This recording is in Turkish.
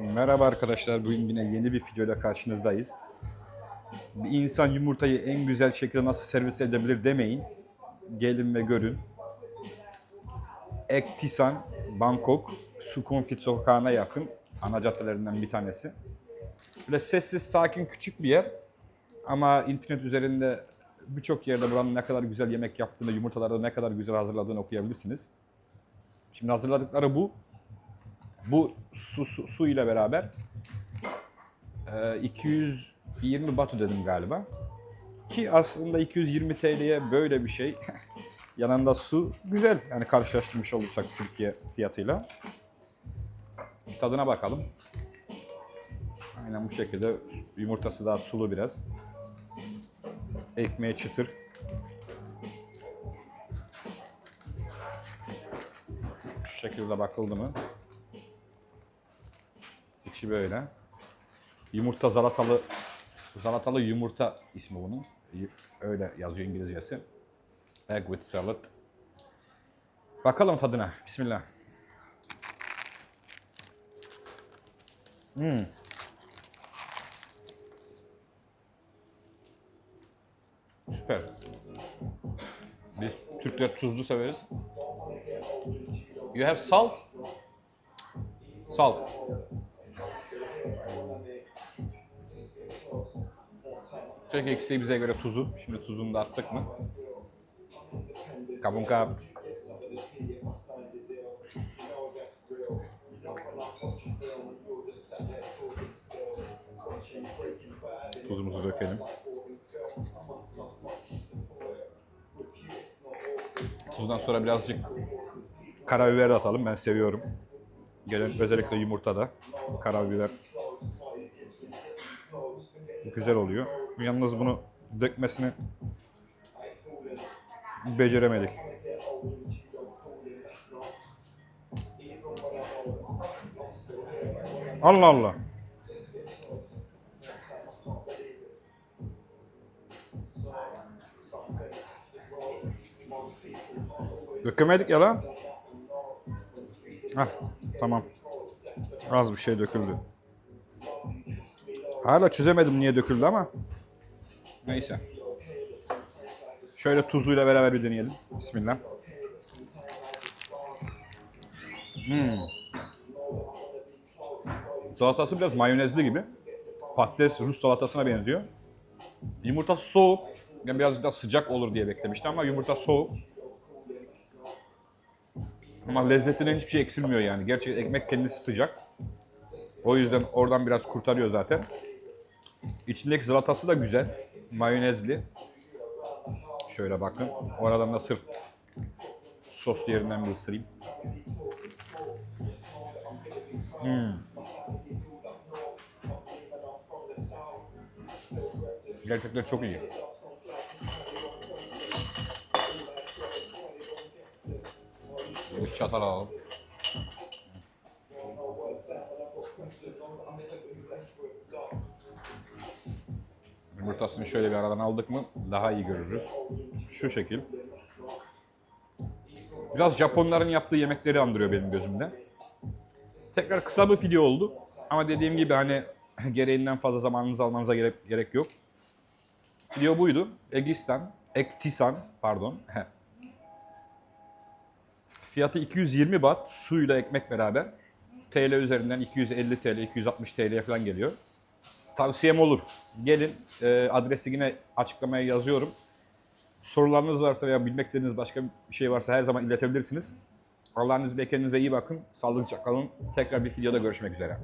Merhaba arkadaşlar. Bugün yine yeni bir videoyla karşınızdayız. Bir insan yumurtayı en güzel şekilde nasıl servis edebilir demeyin. Gelin ve görün. Ektisan, Bangkok, Sukhumvit sokağına yakın ana caddelerinden bir tanesi. Böyle sessiz, sakin, küçük bir yer. Ama internet üzerinde birçok yerde buranın ne kadar güzel yemek yaptığını, yumurtaları da ne kadar güzel hazırladığını okuyabilirsiniz. Şimdi hazırladıkları bu. Bu su, su, su ile beraber e, 220 batu dedim galiba. Ki aslında 220 TL'ye böyle bir şey yanında su güzel. Yani karşılaştırmış olursak Türkiye fiyatıyla. Tadına bakalım. Aynen bu şekilde yumurtası daha sulu biraz. Ekmeği çıtır. Şu şekilde bakıldı mı? İçi böyle. Yumurta zalatalı zalatalı yumurta ismi bunun. Öyle yazıyor İngilizcesi. Egg with salad. Bakalım tadına. Bismillah. Hmm. Süper. Biz Türkler tuzlu severiz. You have salt? Salt. Tek eksiği bize göre tuzu. Şimdi tuzunu da attık mı? Kabun kap. Tuzumuzu dökelim. Tuzdan sonra birazcık karabiber atalım. Ben seviyorum. Gelen özellikle yumurtada karabiber güzel oluyor. Yalnız bunu dökmesini beceremedik. Allah Allah. Dökemedik ya lan. Hah, tamam. Az bir şey döküldü. Hala çözemedim niye döküldü ama. Neyse. Şöyle tuzuyla beraber bir deneyelim. Bismillah. Hmm. Salatası biraz mayonezli gibi. Patates Rus salatasına benziyor. Yumurta soğuk. Ben biraz daha sıcak olur diye beklemiştim ama yumurta soğuk. Ama lezzetinden hiçbir şey eksilmiyor yani. Gerçekten ekmek kendisi sıcak. O yüzden oradan biraz kurtarıyor zaten. İçindeki salatası da güzel. Mayonezli. Şöyle bakın. Oradan da sırf sos yerinden bir ısırayım. Hmm. Gerçekten çok iyi. Bir çatal alalım. Yumurtasını şöyle bir aradan aldık mı daha iyi görürüz. Şu şekil. Biraz Japonların yaptığı yemekleri andırıyor benim gözümde. Tekrar kısa bir video oldu. Ama dediğim gibi hani gereğinden fazla zamanınızı almanıza gerek, gerek yok. Video buydu. Egistan, Ektisan pardon. Fiyatı 220 baht suyla ekmek beraber. TL üzerinden 250 TL, 260 TL'ye falan geliyor. Tavsiyem olur. Gelin e, adresi yine açıklamaya yazıyorum. Sorularınız varsa veya bilmek istediğiniz başka bir şey varsa her zaman iletebilirsiniz. Allah'ın izniyle kendinize iyi bakın. Sağlıcakla kalın. Tekrar bir videoda görüşmek üzere.